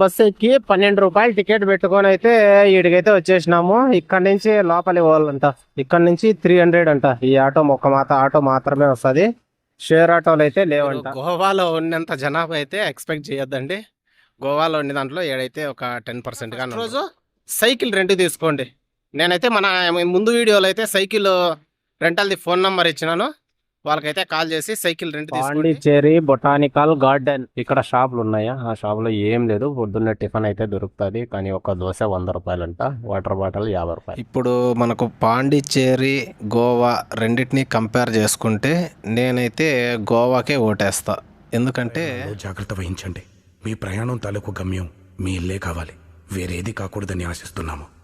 Bus ఎక్కి పన్నెండు రూపాయలు టికెట్ పెట్టుకొని అయితే ఈడికైతే వచ్చేసినాము. ఇక్కడ నుంచి లోపలి పోవాలంట ఇక్కడ నుంచి త్రీ హండ్రెడ్ అంట. ఈ ఆటో మొక్క మాత ఆటో మాత్రమే వస్తది. షేర్ ఆటోలు అయితే లేవంట. గోవాలో ఉన్నంత జనాభా అయితే ఎక్స్పెక్ట్ చేయొద్దండి. గోవాలో ఉన్న దాంట్లో ఏడైతే ఒక టెన్ పర్సెంట్గా రోజు సైకిల్ రెంట్ తీసుకోండి. నేనైతే మన ముందు వీడియోలో అయితే సైకిల్ రెంటల్ది ఫోన్ నంబర్ ఇచ్చినాను. వాళ్ళకైతే కాల్ చేసి సైకిల్ రెంట్ తీసుకోండి. Pondicherry botanical garden. ఇక్కడ షాపులు ఉన్నాయా ఆ షాప్లో ఏం లేదు. పొద్దున్న టిఫిన్ అయితే దొరుకుతుంది. కానీ ఒక దోశ వంద రూపాయలు అంట వాటర్ బాటిల్ యాభై రూపాయలు. ఇప్పుడు మనకు పాండిచ్చేరి గోవా రెండింటిని కంపేర్ చేసుకుంటే నేనైతే గోవాకే ఓటేస్తా. ఎందుకంటే జాగ్రత్త వహించండి. మీ ప్రయాణం తాలూకు గమ్యం. మీ ఇల్లే కావాలి. వేరేది కాకూడదని ఆశిస్తున్నాము.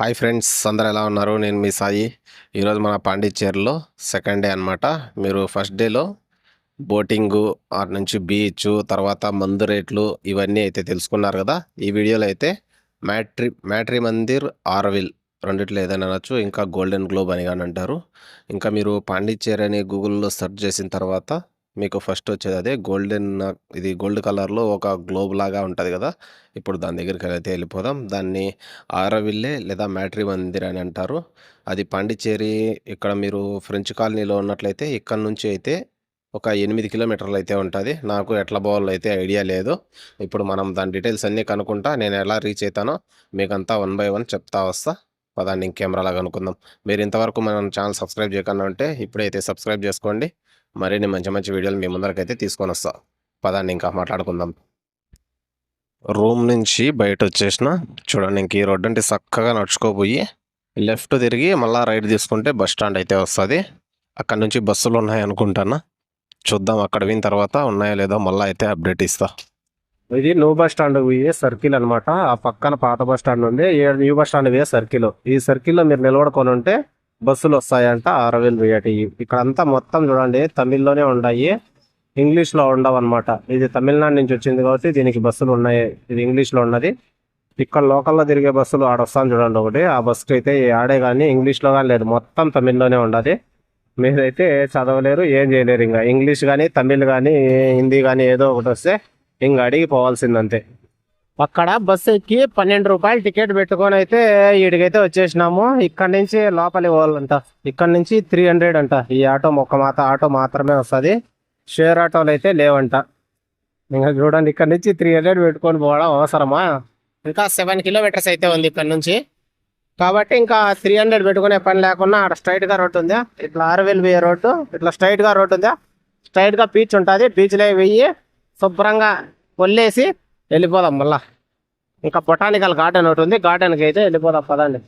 హాయ్ ఫ్రెండ్స్ అందరు ఎలా ఉన్నారు? నేను మీ సాయి. ఈరోజు మన పాండిచ్చేరిలో సెకండ్ డే అనమాట మీరు ఫస్ట్ డేలో బోటింగు ఆ నుంచి బీచ్ తర్వాత మందు రేట్లు ఇవన్నీ అయితే తెలుసుకున్నారు కదా. ఈ వీడియోలో అయితే మ్యాట్రీ మ్యాట్రీ మందిర్ ఆర్విల్ రెండిట్లో ఏదైనా అనొచ్చు. ఇంకా గోల్డెన్ గ్లోబ్ అని కానీ అంటారు. ఇంకా మీరు పాండిచ్చేరి అని గూగుల్లో సెర్చ్ చేసిన తర్వాత మీకు ఫస్ట్ వచ్చేది అదే గోల్డెన్ ఇది గోల్డ్ కలర్లో ఒక గ్లోబ్ లాగా ఉంటుంది కదా! ఇప్పుడు దాని దగ్గరికి అయితే వెళ్ళిపోదాం. దాన్ని ఆరవిల్లే లేదా మ్యాట్రీ మందిర్ అని అంటారు. అది పాండిచ్చేరి ఇక్కడ మీరు ఫ్రెంచ్ కాలనీలో ఉన్నట్లయితే ఇక్కడ నుంచి అయితే ఒక ఎనిమిది కిలోమీటర్లు అయితే ఉంటుంది. నాకు ఎట్లా పోవాలో అయితే ఐడియా లేదు. ఇప్పుడు మనం దాని డీటెయిల్స్ అన్నీ కనుక్కుంటా నేను ఎలా రీచ్ అవుతానో మీకంతా వన్ బై వన్ చెప్తా వస్తా. పదాన్ని కెమెరాలా కనుక్కుందాం మీరు ఇంతవరకు మన ఛానల్ సబ్స్క్రైబ్ చేయకుండా ఉంటే ఇప్పుడైతే సబ్స్క్రైబ్ చేసుకోండి. మరిన్ని మంచి మంచి వీడియోలు మీ ముందరకైతే తీసుకొని వస్తా. పదాన్ని ఇంకా మాట్లాడుకుందాం. రూమ్ నుంచి బయట వచ్చేసిన చూడండి ఇంక ఈ రోడ్డు అంటే చక్కగా నడుచుకోపోయి లెఫ్ట్ తిరిగి మళ్ళీ రైట్ తీసుకుంటే బస్ స్టాండ్ అయితే వస్తుంది. అక్కడ నుంచి బస్సులు ఉన్నాయి అనుకుంటానా? చూద్దాం అక్కడ పోయిన తర్వాత ఉన్నాయో లేదో మళ్ళీ అయితే అప్డేట్ ఇస్తా. ఇది న్యూ బస్ స్టాండ్ పోయే సర్కిల్ అనమాట ఆ పక్కన పాత బస్ స్టాండ్ ఉంది. న్యూ బస్ స్టాండ్ పోయే సర్కిల్ ఈ సర్కిల్లో మీరు నిలబడుకొని ఉంటే బస్సులు వస్తాయంట అరవిల్ వేయటి ఇక్కడ అంతా మొత్తం చూడండి తమిళ్ళోనే ఉన్నాయి. ఇంగ్లీష్లో ఉండవు అనమాట ఇది తమిళనాడు నుంచి వచ్చింది కాబట్టి దీనికి బస్సులు ఉన్నాయి. ఇది ఇంగ్లీష్లో ఉన్నది. ఇక్కడ లోకల్లో తిరిగే బస్సులు ఆడ వస్తాను చూడండి ఒకటి. ఆ బస్సుకి అయితే ఆడే కానీ ఇంగ్లీష్లో కానీ లేదు. మొత్తం తమిళ్ళోనే ఉండదు. మీరైతే చదవలేరు ఏం చేయలేరు ఇంకా. ఇంగ్లీష్ కానీ తమిళ్ కానీ హిందీ కానీ ఏదో ఒకటి వస్తే ఇంకా అడిగి పోవాల్సిందంతే. అక్కడ బస్సు ఎక్కి పన్నెండు రూపాయలు టికెట్ పెట్టుకొని అయితే ఈడికైతే వచ్చేసినాము. ఇక్కడ నుంచి లోపలి పోవాలంట. ఇక్కడ నుంచి త్రీ హండ్రెడ్ అంట. ఈ ఆటో ఒక్క మాత ఆటో మాత్రమే వస్తుంది. షేర్ ఆటోలు అయితే లేవంట. ఇంకా చూడండి ఇక్కడ నుంచి త్రీ హండ్రెడ్ పెట్టుకొని పోవడం అవసరమా? ఇంకా సెవెన్ కిలోమీటర్స్ అయితే ఉంది ఇక్కడ నుంచి. కాబట్టి ఇంకా త్రీ హండ్రెడ్ పెట్టుకునే పని లేకుండా అక్కడ స్ట్రైట్గా రోడ్డు ఉందా? ఇట్లా ఆరువేలు పోయే రోడ్డు. ఇట్లా స్ట్రైట్గా రోడ్డు ఉందా? స్ట్రైట్గా బీచ్ ఉంటుంది. బీచ్లో వెయ్యి శుభ్రంగా వల్లేసి వెళ్ళిపోదాం మళ్ళా. ఇంకా బొటానికల్ గార్డెన్ ఒకటి ఉంది గార్డెన్కి అయితే వెళ్ళిపోదాం పదండి.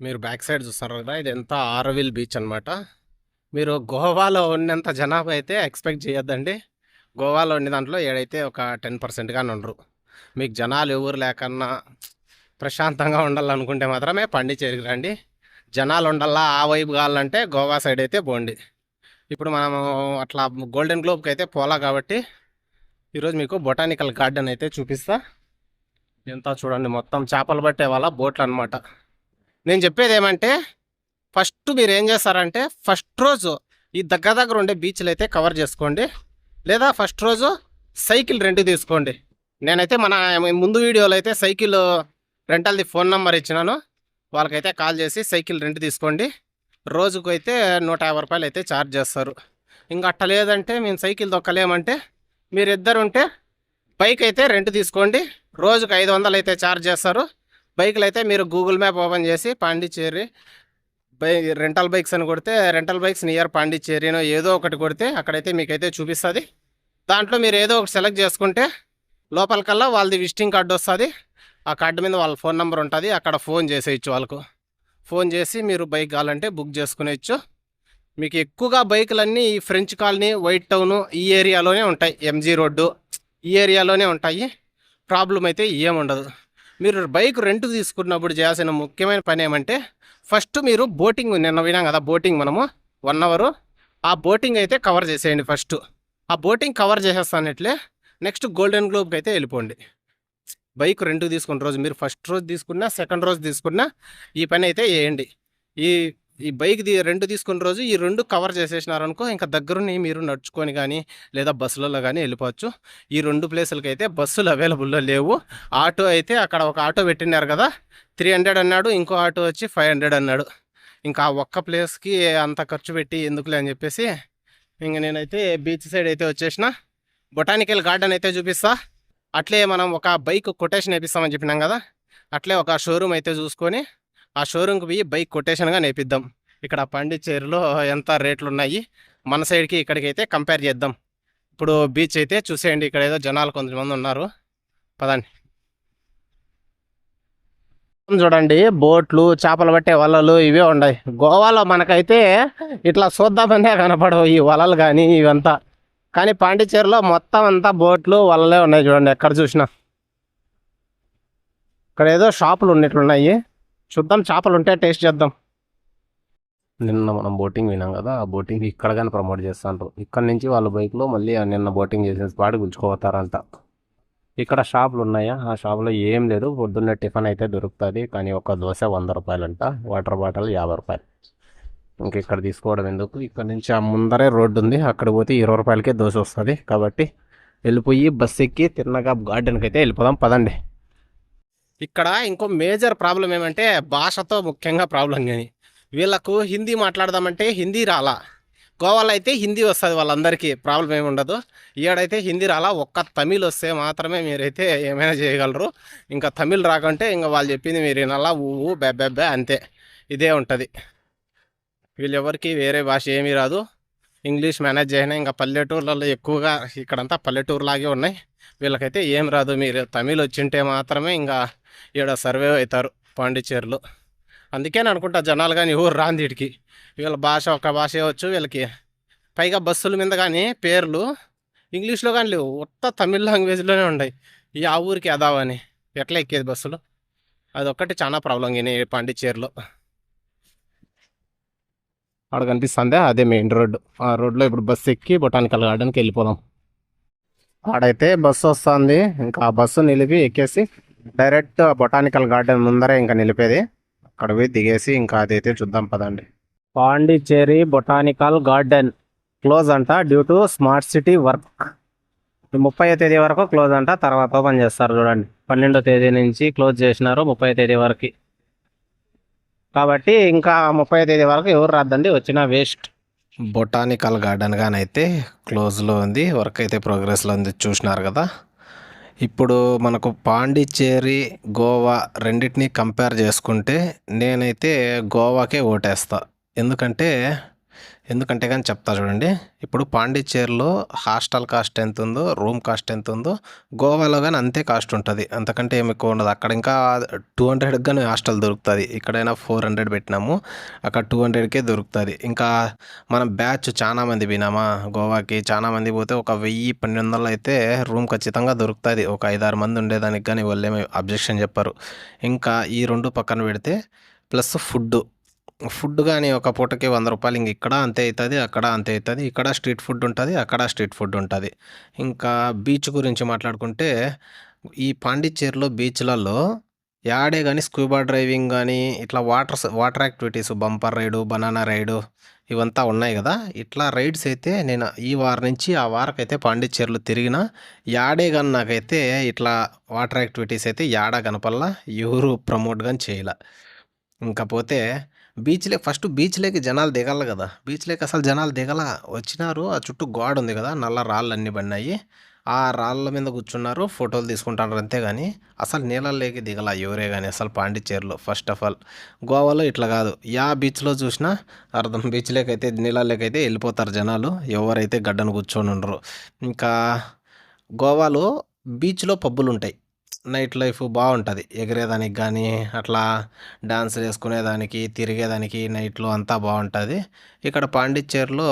మీరు బ్యాక్ సైడ్ చూస్తారు కదా ఇది ఎంత ఆరవిల్ బీచ్ అనమాట మీరు గోవాలో ఉన్నంత జనాభా అయితే ఎక్స్పెక్ట్ చేయొద్దండి. గోవాలో ఉండే దాంట్లో ఏడైతే ఒక టెన్ పర్సెంట్గానే ఉండరు. మీకు జనాలు ఎవరు లేకన్నా ప్రశాంతంగా ఉండాలనుకుంటే మాత్రమే పండిచేరికి రండి. జనాలు ఉండాలా ఆ వైపు కావాలంటే గోవా సైడ్ అయితే పోండి. ఇప్పుడు మనము అట్లా గోల్డెన్ గ్లోబ్కి అయితే పోలా కాబట్టి ఈరోజు మీకు బొటానికల్ గార్డెన్ అయితే చూపిస్తా. ఎంత చూడండి మొత్తం చేపలు పట్టే వాళ్ళ బోట్లు అనమాట నేను చెప్పేది ఏమంటే ఫస్ట్ మీరు ఏం చేస్తారంటే ఫస్ట్ రోజు ఈ దగ్గర దగ్గర ఉండే బీచ్లు అయితే కవర్ చేసుకోండి. లేదా ఫస్ట్ రోజు సైకిల్ రెంట్ తీసుకోండి. నేనైతే మన ముందు వీడియోలో అయితే సైకిల్ రెంటల్ది ఫోన్ నెంబర్ ఇచ్చినాను. వాళ్ళకైతే కాల్ చేసి సైకిల్ రెంట్ తీసుకోండి. రోజుకు అయితే నూట యాభై రూపాయలు అయితే ఛార్జ్ చేస్తారు. ఇంకా అట్ట లేదంటే మేము సైకిల్ తొక్కలేమంటే మీరిద్దరుంటే ఉంటే బైక్ అయితే రెంట్ తీసుకోండి. రోజుకు ఐదు వందలు అయితే ఛార్జ్ చేస్తారు. బైక్లు అయితే మీరు గూగుల్ మ్యాప్ ఓపెన్ చేసి పాండిచ్చేరి బై రెంటల్ బైక్స్ అని కొడితే రెంటల్ బైక్స్ నియర్ పాండిచ్చేరినో ఏదో ఒకటి కొడితే అక్కడైతే మీకైతే చూపిస్తుంది. దాంట్లో మీరు ఏదో ఒకటి సెలెక్ట్ చేసుకుంటే లోపలికల్లా వాళ్ళది విజిటింగ్ కార్డు వస్తుంది. ఆ కార్డు మీద వాళ్ళ ఫోన్ నెంబర్ ఉంటుంది. అక్కడ ఫోన్ చేసేయచ్చు వాళ్ళకు. ఫోన్ చేసి మీరు బైక్ కావాలంటే బుక్ చేసుకునేచ్చు మీకు ఎక్కువగా బైకులన్నీ ఈ ఫ్రెంచ్ కాలనీ వైట్ టౌన్ ఈ ఏరియాలోనే ఉంటాయి. ఎంజీ రోడ్డు ఈ ఏరియాలోనే ఉంటాయి. ప్రాబ్లం అయితే ఏముండదు. మీరు బైక్ రెంట్ తీసుకున్నప్పుడు చేయాల్సిన ముఖ్యమైన పని ఏమంటే ఫస్ట్ మీరు బోటింగ్ నిన్న వినాం కదా బోటింగ్ మనము వన్ అవర్. ఆ బోటింగ్ అయితే కవర్ చేసేయండి ఫస్ట్. ఆ బోటింగ్ కవర్ చేసేస్తానట్లే నెక్స్ట్ గోల్డెన్ గ్లోబ్కి అయితే వెళ్ళిపోండి. బైక్ రెంట్ తీసుకున్న రోజు మీరు ఫస్ట్ రోజు తీసుకున్నా సెకండ్ రోజు తీసుకున్నా ఈ పని అయితే వేయండి ఈ ఈ బైక్ రెండు తీసుకున్న రోజు ఈ రెండు కవర్ చేసేసినారనుకో ఇంకా దగ్గరుని మీరు నడుచుకొని కానీ లేదా బస్సులలో కానీ వెళ్ళిపోవచ్చు. ఈ రెండు ప్లేసులకి అయితే బస్సులు అవైలబుల్లో లేవు. ఆటో అయితే అక్కడ ఒక ఆటో పెట్టినారు కదా త్రీ హండ్రెడ్ అన్నాడు ఇంకో ఆటో వచ్చి ఫైవ్ హండ్రెడ్ అన్నాడు. ఇంకా ఒక్క ప్లేస్కి అంత ఖర్చు పెట్టి ఎందుకులే అని చెప్పేసి ఇంక నేనైతే బీచ్ సైడ్ అయితే వచ్చేసిన. బొటానికల్ గార్డెన్ అయితే చూపిస్తా. అట్లే మనం ఒక బైక్ కొటేషన్ వేపిస్తామని చెప్పినాం కదా అట్లే ఒక షోరూమ్ అయితే చూసుకొని ఆ షోరూమ్కి పోయి బైక్ కొటేషన్గా నేపిద్దాం. ఇక్కడ పాండిచ్చేరిలో ఎంత రేట్లు ఉన్నాయి మన సైడ్కి ఇక్కడికి అయితే కంపేర్ చేద్దాం. ఇప్పుడు బీచ్ అయితే చూసేయండి ఇక్కడ ఏదో జనాలు కొంతమంది ఉన్నారు. పదండి. చూడండి బోట్లు చేపలు పట్టే వలలు ఇవే ఉన్నాయి. గోవాలో మనకైతే ఇట్లా చూద్దామనే కనపడవు ఈ వలలు కానీ ఇవంతా. కానీ పాండిచ్చేరిలో మొత్తం అంతా బోట్లు వలలే ఉన్నాయి చూడండి ఎక్కడ చూసినా. ఇక్కడ ఏదో షాపులు ఉన్నట్లున్నాయి. చూద్దాం చేపలు ఉంటే టేస్ట్ చేద్దాం. నిన్న మనం బోటింగ్ వినాం కదా ఆ బోటింగ్ ఇక్కడ కానీ ప్రమోట్ చేస్తాంటారు ఇక్కడ నుంచి వాళ్ళ బైక్లో మళ్ళీ నిన్న బోటింగ్ చేసిన స్పాట్ గుంచుకోతారంట ఇక్కడ షాపులు ఉన్నాయా ఆ షాపులో ఏం లేదు. పొద్దున్నే టిఫిన్ అయితే దొరుకుతుంది కానీ ఒక దోశ వంద రూపాయలంట. వాటర్ బాటిల్ యాభై రూపాయలు. ఇంకా ఇక్కడ తీసుకోవడం ఎందుకు? ఇక్కడ నుంచి ఆ ముందరే రోడ్డు ఉంది. అక్కడ పోతే ఇరవై రూపాయలకే దోశ వస్తుంది. కాబట్టి వెళ్ళిపోయి బస్ ఎక్కి తిన్నగా గార్డెన్కి అయితే వెళ్ళిపోదాం పదండి. ఇక్కడ ఇంకో మేజర్ ప్రాబ్లం ఏమంటే భాషతో ముఖ్యంగా ప్రాబ్లం కానీ వీళ్ళకు హిందీ మాట్లాడదామంటే హిందీ రాలా. గోవాలో అయితే హిందీ వస్తుంది వాళ్ళందరికీ ప్రాబ్లం ఏమి ఉండదు. ఈడైతే హిందీ రాలా ఒక్క తమిళ్ వస్తే మాత్రమే మీరైతే ఏమైనా చేయగలరు. ఇంకా తమిళ్ రాకంటే ఇంకా వాళ్ళు చెప్పింది మీరు వినాలా ఊ బెబ్బెబ్బె అంతే. ఇదే ఉంటుంది. వీళ్ళెవరికి వేరే భాష ఏమీ రాదు. ఇంగ్లీష్ మేనేజ్ చేయనా ఇంకా పల్లెటూర్లలో ఎక్కువగా ఇక్కడంతా పల్లెటూరులాగే ఉన్నాయి. వీళ్ళకైతే ఏం రాదు మీరు తమిళ్ వచ్చింటే మాత్రమే ఇంకా ఈడ సర్వే అవుతారు పాండిచ్చేరిలో. అందుకే నేను అనుకుంటా జనాలు కానీ ఎవరు రాంది వీడికి వీళ్ళ భాష ఒక భాష ఇవ్వచ్చు వీళ్ళకి పైగా బస్సుల మీద కానీ పేర్లు ఇంగ్లీష్లో కానీ లేవు. ఉత్త తమిళ్ లాంగ్వేజ్లోనే ఉన్నాయి ఈ ఆ ఊరికి అదావని ఎట్లా ఎక్కేది బస్సులు? అదొక్కటి చాలా ప్రాబ్లం కానీ పాండిచ్చేరిలో. ఆడ కనిపిస్తుందే అదే మెయిన్ రోడ్డు ఆ రోడ్లో ఇప్పుడు బస్సు ఎక్కి బొటానికల్ గార్డెన్కి వెళ్ళిపోదాం. ఆడైతే బస్సు వస్తుంది. ఇంకా ఆ బస్సు నిలిపి ఎక్కేసి డైరెక్ట్ బొటానికల్ గార్డెన్ ముందరే ఇంకా నిలిపేది. అక్కడ పోయి దిగేసి ఇంకా అదైతే చూద్దాం పదండి. పాండిచ్చేరి బొటానికల్ గార్డెన్ క్లోజ్ అంట due to smart city work. ముప్పై తేదీ వరకు క్లోజ్ అంట తర్వాత ఓపెన్ చేస్తారు చూడండి. పన్నెండో తేదీ నుంచి క్లోజ్ చేసినారు ముప్పై తేదీ వరకు. కాబట్టి ఇంకా ముప్పై తేదీ వరకు ఎవరు రాద్దండి? వచ్చిన వేస్ట్. బొటానికల్ గార్డెన్ గానైతే క్లోజ్లో ఉంది వర్క్ అయితే ప్రోగ్రెస్లో ఉంది చూసినారు కదా. ఇప్పుడు మనకు పాండిచ్చేరి గోవా రెండింటినీ కంపేర్ చేసుకుంటే నేనైతే గోవాకే ఓటేస్తా. ఎందుకంటే ఎందుకంటే కానీ చెప్తా చూడండి. ఇప్పుడు పాండిచ్చేరిలో హాస్టల్ కాస్ట్ ఎంత ఉందో రూమ్ కాస్ట్ ఎంత ఉందో గోవాలో కానీ అంతే కాస్ట్ ఉంటుంది. అంతకంటే ఏమి ఎక్కువ ఉండదు. అక్కడ ఇంకా టూ హండ్రెడ్కి కానీ హాస్టల్ దొరుకుతుంది. ఇక్కడైనా ఫోర్ హండ్రెడ్ పెట్టినాము. అక్కడ టూ హండ్రెడ్కే దొరుకుతుంది. ఇంకా మనం బ్యాచ్ చాలా మంది పోయినామా గోవాకి? చాలా మంది పోతే ఒక వెయ్యి పన్నెండు వందలు అయితే రూమ్ ఖచ్చితంగా దొరుకుతుంది. ఒక ఐదారు మంది ఉండేదానికి కానీ వాళ్ళు ఏమి అబ్జెక్షన్ చెప్పారు. ఇంకా ఈ రెండు పక్కన పెడితే ప్లస్ ఫుడ్ ఫుడ్ కానీ ఒక పూటకి వంద రూపాయలు ఇంక ఇక్కడ అంతే అవుతుంది అక్కడ అంతే అవుతుంది ఇక్కడ స్ట్రీట్ ఫుడ్ ఉంటుంది అక్కడ స్ట్రీట్ ఫుడ్ ఉంటుంది. ఇంకా బీచ్ గురించి మాట్లాడుకుంటే ఈ పాండిచ్చేరిలో బీచ్లలో యాడే కానీ స్కూబా డ్రైవింగ్ కానీ ఇట్లా water water activities bumper ride banana ride ఇవంతా ఉన్నాయి కదా. ఇట్లా రైడ్స్ అయితే నేను ఈ వారం నుంచి ఆ వారకైతే పాండిచ్చేరిలో తిరిగిన యాడే కానీ నాకైతే ఇట్లా వాటర్ యాక్టివిటీస్ అయితే యాడా కనపల్లా ఎవరు ప్రమోట్ కానీ చేయలే. ఇంకపోతే బీచ్లే ఫస్ట్ బీచ్లోకి జనాలు దిగాలి కదా. బీచ్లోకి అసలు జనాలు దిగల వచ్చినారు. ఆ చుట్టూ గోడ ఉంది కదా నల్ల రాళ్ళు అన్నీ పడినాయి. ఆ రాళ్ళ మీద కూర్చున్నారు ఫోటోలు తీసుకుంటారు కానీ అసలు నీళ్ళలోకి దిగల ఎవరే కానీ అసలు పాండిచ్చేరిలో ఫస్ట్ ఆఫ్ ఆల్ గోవాలో ఇట్లా కాదు. యా బీచ్లో చూసినా అర్థం బీచ్లోకి అయితే నీళ్ళల్లోకి అయితే వెళ్ళిపోతారు జనాలు. ఎవరైతే గడ్డను కూర్చొని ఉండరు ఇంకా గోవాలో బీచ్లో పబ్బులు ఉంటాయి నైట్ లైఫ్ బాగుంటుంది. ఎగిరేదానికి కానీ అట్లా డాన్స్ వేసుకునేదానికి తిరిగేదానికి నైట్లో అంతా బాగుంటుంది. ఇక్కడ పాండిచ్చేరిలో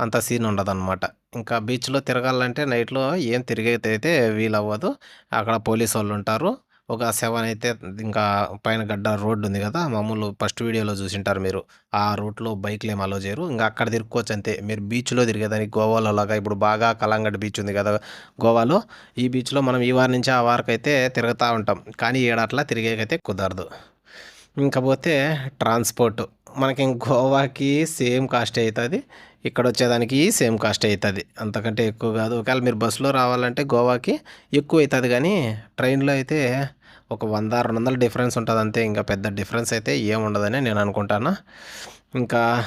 అంత సీన్ ఉండదన్నమాట. ఇంకా బీచ్లో తిరగాలంటే నైట్లో ఏం తిరిగేది అయితే వీలవ్వదు. అక్కడ పోలీసు వాళ్ళు ఉంటారు ఒక సెవెన్ అయితే ఇంకా పైన గడ్డ రోడ్డు ఉంది కదా మామూలు ఫస్ట్ వీడియోలో చూసింటారు మీరు. ఆ రూట్లో బైక్లు ఏం అలో చేయరు. ఇంకా అక్కడ తిరుక్కోవచ్చు అంతే. మీరు బీచ్లో తిరిగేదానికి గోవాలో లాగా ఇప్పుడు బాగా కలంగడ్ బీచ్ ఉంది కదా గోవాలో ఈ బీచ్లో మనం ఈ వారం నుంచి ఆ వారికి అయితే తిరుగుతూ ఉంటాం. కానీ ఈడ అట్లా తిరిగేకైతే కుదరదు. ఇంకా పోతే ట్రాన్స్పోర్ట్. మనకి గోవాకి సేమ్ కాస్ట్ అవుతుంది ఇక్కడ వచ్చేదానికి సేమ్ కాస్ట్ అవుతుంది అంతకంటే ఎక్కువ కాదు. ఒకవేళ మీరు బస్సులో రావాలంటే గోవాకి ఎక్కువ అవుతుంది కానీ ట్రైన్లో అయితే ఒక వంద రెండు వందల డిఫరెన్స్ ఉంటుంది అంతే ఇంకా పెద్ద డిఫరెన్స్ అయితే ఏముండదని నేను అనుకుంటాను. ఇంకా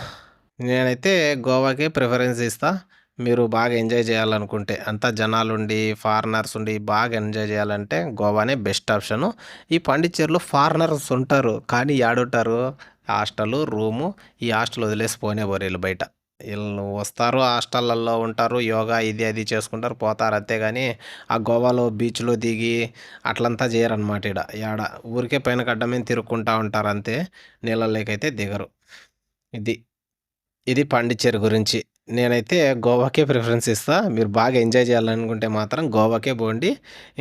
నేనైతే గోవాకే ప్రిఫరెన్స్ ఇస్తా. మీరు బాగా ఎంజాయ్ చేయాలనుకుంటే అంతా జనాలు ఉండి ఫారినర్స్ ఉండి బాగా ఎంజాయ్ చేయాలంటే గోవానే బెస్ట్ ఆప్షను. ఈ పాండిచ్చేరిలో ఫారినర్స్ ఉంటారు కానీ యాడుంటారు? హాస్టల్ రూము ఈ హాస్టల్ వదిలేసి పోనే పోరు బయట. వీళ్ళు వస్తారు హాస్టళ్ళల్లో ఉంటారు యోగా ఇది అది చేసుకుంటారు పోతారు అంతేగాని ఆ గోవాలో బీచ్లో దిగి అట్లంతా చేయరనమాట ఈడ. యాడ ఊరికే పైన గడ్డ మీద తిరుక్కుంటా ఉంటారు అంతే నీళ్ళలోకైతే దిగరు. ఇది ఇది పాండిచ్చేరి గురించి. నేనైతే గోవాకే ప్రిఫరెన్స్ ఇస్తా. మీరు బాగా ఎంజాయ్ చేయాలనుకుంటే మాత్రం గోవాకే పోండి.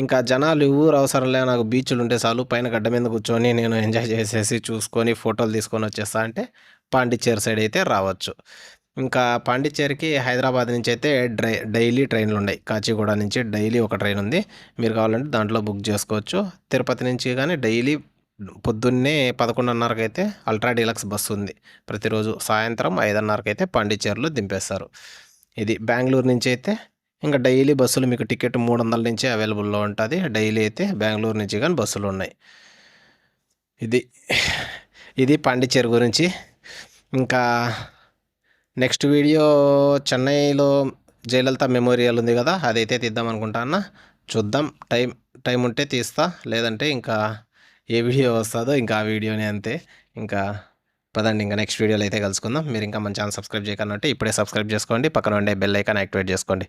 ఇంకా జనాలు ఊరు అవసరం లే నాకు బీచ్లు ఉంటే చాలు పైన గడ్డ మీద కూర్చొని నేను ఎంజాయ్ చేసేసి చూసుకొని ఫోటోలు తీసుకొని వచ్చేస్తా అంటే పాండిచ్చేరి సైడ్ అయితే రావచ్చు. ఇంకా పాండిచ్చేరికి హైదరాబాద్ నుంచి అయితే డ్రై డైలీ ట్రైన్లు ఉన్నాయి కాచిగూడ నుంచి డైలీ ఒక ట్రైన్ ఉంది మీరు కావాలంటే దాంట్లో బుక్ చేసుకోవచ్చు. తిరుపతి నుంచి కానీ డైలీ పొద్దున్నే పదకొండున్నరకు అయితే అల్ట్రా డీలక్స్ బస్సు ఉంది ప్రతిరోజు సాయంత్రం ఐదున్నరకు అయితే పాండిచ్చేరిలో దింపేస్తారు. ఇది బెంగళూరు నుంచి అయితే ఇంకా డైలీ బస్సులు మీకు టికెట్ మూడు వందల నుంచి అవైలబుల్లో ఉంటుంది. డైలీ అయితే బెంగళూరు నుంచి కానీ బస్సులు ఉన్నాయి ఇది ఇది పాండిచ్చేరి గురించి. ఇంకా నెక్స్ట్ వీడియో చెన్నైలో జయలలిత మెమోరియల్ ఉంది కదా అదైతే తీద్దాం అనుకుంటా అన్న. చూద్దాం టైం టైం ఉంటే తీస్తా లేదంటే ఇంకా ఏ వీడియో వస్తుందో ఇంకా ఆ వీడియోనే అంతే. ఇంకా పదండి ఇంకా నెక్స్ట్ వీడియోలో అయితే కలుసుకుందాం. మీరు ఇంకా మన ఛానల్ సబ్స్క్రైబ్ చేయకనంటే ఇప్పుడే సబ్స్క్రైబ్ చేసుకోండి పక్కన ఉండే బెల్ ఐకాన్ యాక్టివేట్ చేసుకోండి.